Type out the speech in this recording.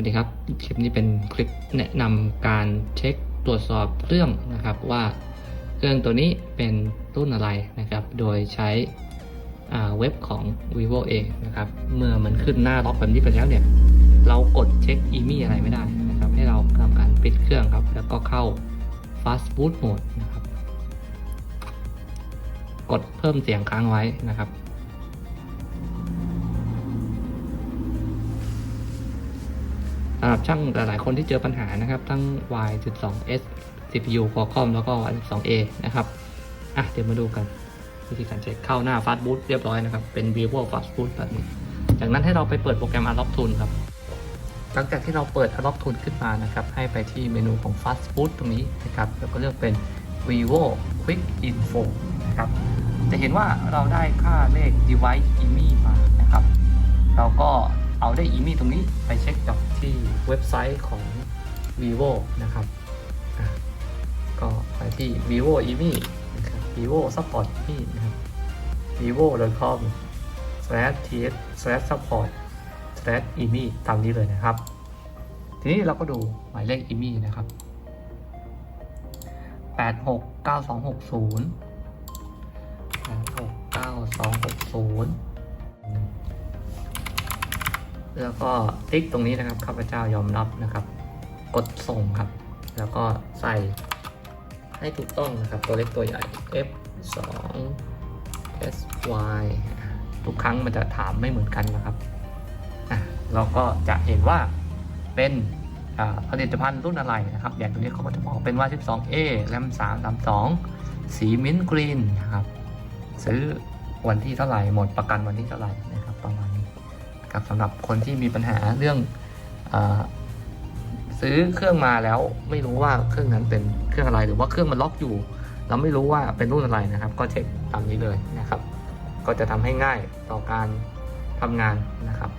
วัสดีครับ คลิปนี้เป็นคลิปแนะนำการเช็คตรวจสอบเครื่องนะครับว่าเครื่องตัวนี้เป็นรุ่นอะไรนะครับ โดยใช้เว็บของ vivo เองนะครับ เมื่อมันขึ้นหน้าล็อกแบบนี้ไปแล้วเนี่ย เรากดเช็คอีมี่อะไรไม่ได้นะครับ ให้เราทำการปิดเครื่องครับ แล้วก็เข้า fast boot mode นะครับ กดเพิ่มเสียงค้างไว้นะครับ สำหรับช่างหลาย ๆ คนที่เจอปัญหานะครับ ทั้ง Y12S CPU Qualcomm แล้วก็ Y12A นะครับ อะ เดี๋ยวมาดูกัน วิธีการเช็คเข้าหน้า Fast Boot เรียบร้อยนะครับ เป็น Vivo Fast Boot แบบนี้ จากนั้นให้เราไปเปิดโปรแกรม Unlock Tool ครับ หลังจากที่เราเปิด Unlock Tool ขึ้นมานะครับ ให้ไปที่เมนูของ Fast Boot ตรงนี้นะครับ แล้วก็เลือกเป็น Vivo Quick Info นะครับ จะเห็นว่าเราได้ค่าเลข device IME มานะครับ เราก็ เอาได้ IME ตรงนี้ไปเช็คกับที่เว็บไซต์ของ vivo นะครับก็ไปที่ vivo IME นะครับ vivo support IME นะครับ vivo.com slash ts slash support slash IME ตามนี้เลยนะครับ ทีนี้เราก็ดูหมายเลข IME นะครับ 869260 869260 แล้วก็ติ๊กตรงนี้นะครับข้าพเจ้ายอมรับนะครับ กดส่งครับ แล้วก็ใส่ให้ถูกต้องนะครับ ตัวเล็กตัวใหญ่ F 2 S Y ทุกครั้งมันจะถามไม่เหมือนกันนะครับอะเราก็จะเห็นว่าเป็นอ่าผลิตภัณฑ์รุ่นอะไรนะครับ อย่างตัวนี้เขาก็จะบอกเป็นว่า 12A RAM 332 สีมิ้นท์กรีนนะครับ ซื้อวันที่เท่าไหร่ หมดประกันวันที่เท่าไหร่ กับสำหรับคนที่มีปัญหาเรื่องอซื้อเครื่องมาแล้วไม่รู้ว่าเครื่องนั้นเป็นเครื่องอะไรหรือว่าเครื่องมันล็อกอยู่ เราไม่รู้ว่าเป็นรุ่นอะไรนะครับ ก็เช็คตามนี้เลยนะครับ ก็จะทำให้ง่ายต่อการทำงานนะครับ